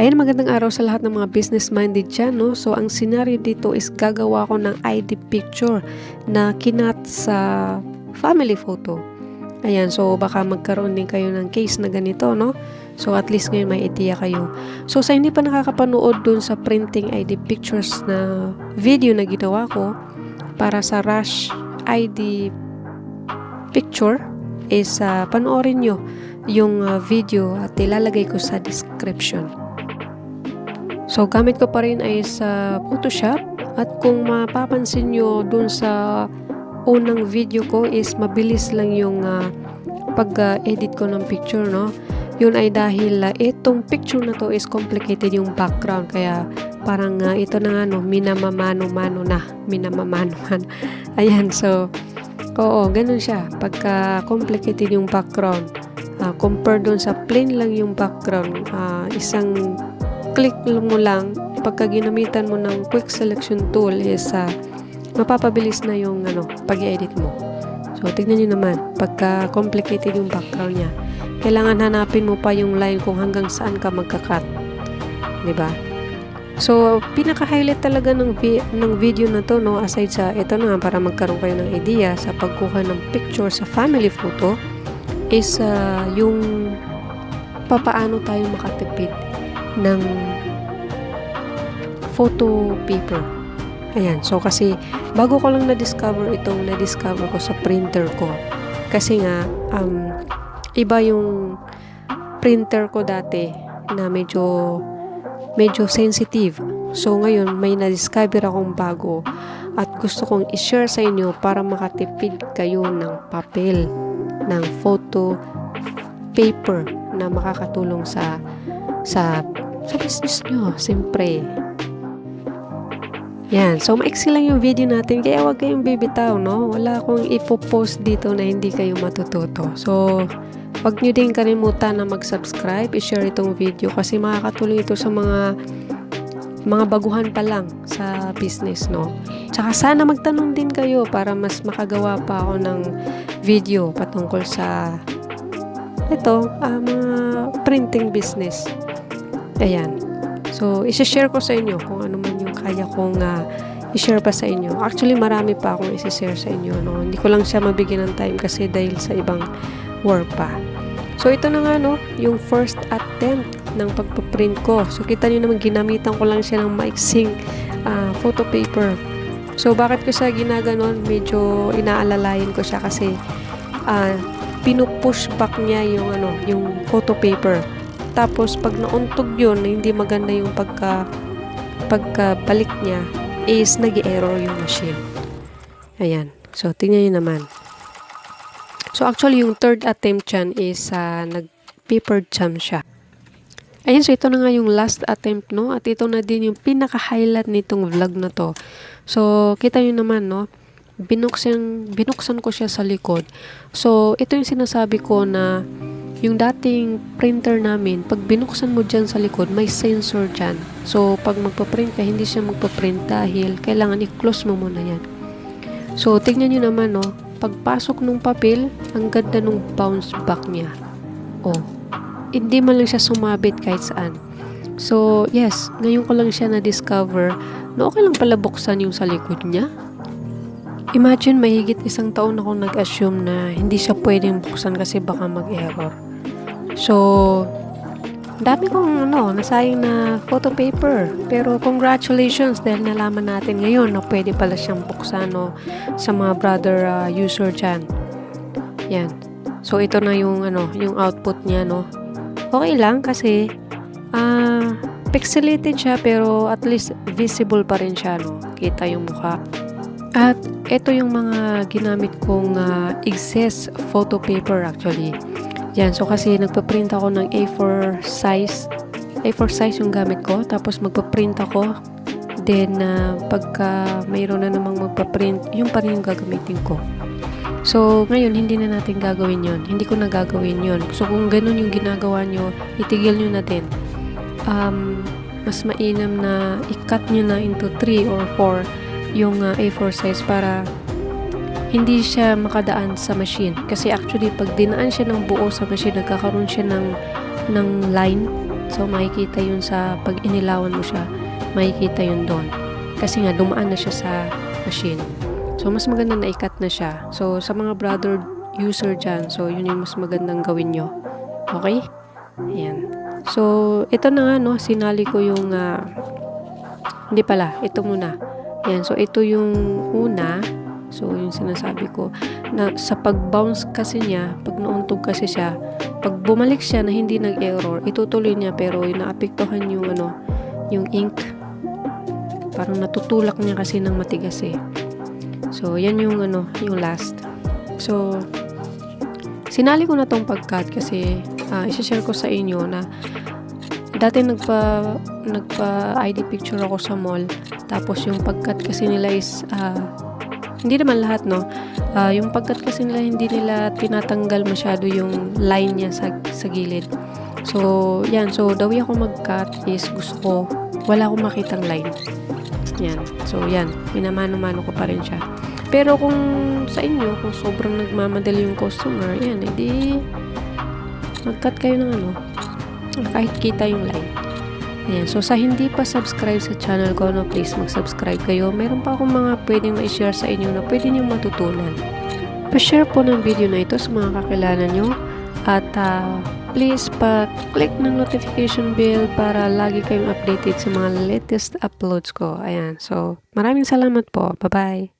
Ayan, magandang araw sa lahat ng mga business-minded dyan, no? So, ang scenario dito is gagawa ko ng ID picture na kinat sa family photo. Ayan, so baka magkaroon din kayo ng case na ganito, no? So, at least ngayon may idea kayo. So, sa hindi pa nakakapanood dun sa printing ID pictures na video na ginawa ko para sa Rush ID picture is uh, panoorin nyo yung uh, video at ilalagay ko sa description. So, gamit ko pa rin ay sa Photoshop at kung mapapansin nyo dun sa unang video ko is mabilis lang yung uh, pag-edit ko ng picture, no? Yun ay dahil uh, itong picture na to is complicated yung background kaya parang uh, ito na nga no, minamamano-mano na, minamamano-mano. Ayan, so oo, ganun siya. Pagka complicated yung background, uh, compare dun sa plain lang yung background, uh, isang click mo lang pagka ginamitan mo ng quick selection tool is uh, mapapabilis na yung ano, pag-edit mo. So, tignan nyo naman, pagka complicated yung background niya, kailangan hanapin mo pa yung line kung hanggang saan ka magka-cut. ba? So, pinaka-highlight talaga ng, vi- ng video na to, no, aside sa ito na para magkaroon kayo ng idea sa pagkuha ng picture sa family photo, is uh, yung papaano tayo makatipid ng photo paper. Ayan, so kasi bago ko lang na-discover itong na-discover ko sa printer ko. Kasi nga, um, iba yung printer ko dati na medyo medyo sensitive. So ngayon, may na-discover akong bago at gusto kong i-share sa inyo para makatipid kayo ng papel, ng photo paper na makakatulong sa sa sa business nyo, siyempre. Yan. So, maiksi lang yung video natin. Kaya huwag kayong bibitaw, no? Wala akong ipopost dito na hindi kayo matututo. So, huwag nyo din kalimutan na mag-subscribe, i-share itong video kasi makakatulong ito sa mga mga baguhan pa lang sa business, no? Tsaka sana magtanong din kayo para mas makagawa pa ako ng video patungkol sa ito, uh, mga printing business. Ayan. So, isi-share ko sa inyo kung ano man yung kaya kong uh, i-share pa sa inyo. Actually, marami pa akong isi-share sa inyo. No? Hindi ko lang siya mabigyan ng time kasi dahil sa ibang work pa. So, ito na nga, no, yung first attempt ng pagpaprint ko. So, kita nyo naman, ginamitan ko lang siya ng maiksing uh, photo paper. So, bakit ko siya ginaganon? Medyo inaalalayan ko siya kasi uh, pinupush back niya yung, ano, yung photo paper. Tapos pag nauntog yun, hindi maganda yung pagka pagkabalik niya is nag error yung machine. Ayan. So, tingnan niyo naman. So, actually, yung third attempt dyan is uh, nag-paper jam siya. Ayan, so ito na nga yung last attempt, no? At ito na din yung pinaka-highlight nitong vlog na to. So, kita nyo naman, no? Binuksan, binuksan ko siya sa likod. So, ito yung sinasabi ko na yung dating printer namin, pag binuksan mo dyan sa likod, may sensor dyan. So, pag magpa-print ka, hindi siya magpa-print dahil kailangan i-close mo muna yan. So, tignan nyo naman, no, pagpasok nung papel, ang ganda nung bounce back niya. Oh, hindi man lang siya sumabit kahit saan. So, yes, ngayon ko lang siya na-discover na okay lang pala buksan yung sa likod niya. Imagine, mahigit isang taon ako nag-assume na hindi siya pwedeng buksan kasi baka mag-error. So, dami kong ano, nasayang na photo paper. Pero congratulations dahil nalaman natin ngayon na pwede pala siyang buksan no, sa mga brother uh, user dyan. Yan. So, ito na yung, ano, yung output niya, no. Okay lang kasi uh, pixelated siya pero at least visible pa rin siya, no. Kita yung mukha. At ito yung mga ginamit kong uh, excess photo paper actually. Yan, so kasi nagpa-print ako ng A4 size. A4 size yung gamit ko. Tapos magpa-print ako. Then, uh, pagka mayroon na namang magpa-print, yung pa rin yung gagamitin ko. So, ngayon, hindi na natin gagawin yon Hindi ko na gagawin yon So, kung ganun yung ginagawa nyo, itigil nyo na din. Um, mas mainam na i-cut nyo na into 3 or 4 yung uh, A4 size para hindi siya makadaan sa machine. Kasi actually, pag dinaan siya ng buo sa machine, nagkakaroon siya ng, ng line So, makikita yun sa pag inilawan mo siya, makikita yun doon. Kasi nga, dumaan na siya sa machine. So, mas maganda na ikat na siya. So, sa mga brother user dyan, so, yun yung mas magandang gawin nyo. Okay? Ayan. So, ito na nga, no, sinali ko yung, ah, hindi pala, ito muna. Ayan, so, ito yung una. So, yung sinasabi ko, na sa pag-bounce kasi niya, pag nauntog kasi siya, pag bumalik siya na hindi nag-error, itutuloy niya pero yung naapektuhan yung ano, yung ink. Parang natutulak niya kasi ng matigas eh. So, yan yung ano, yung last. So, sinali ko na tong pag-cut kasi uh, isa-share ko sa inyo na dati nagpa nagpa ID picture ako sa mall tapos yung pag-cut kasi nila is ah, hindi naman lahat no? Ah, yung pagkat kasi nila hindi nila tinatanggal masyado yung line niya sa, sa gilid. So yan. So the way ako mag-cut is gusto ko wala akong makitang line. Yan. So yan. Minamano-mano ko pa rin siya. Pero kung sa inyo kung sobrang nagmamadali yung customer yan edi mag-cut kayo ng ano kahit kita yung line Ayan. So, sa hindi pa subscribe sa channel ko, no, please mag-subscribe kayo. Meron pa akong mga pwedeng ma-share sa inyo na pwede nyo matutunan. Pa-share po ng video na ito sa mga kakilala nyo. At ah, please pa-click ng notification bell para lagi kayong updated sa mga latest uploads ko. Ayan. So, maraming salamat po. Bye-bye.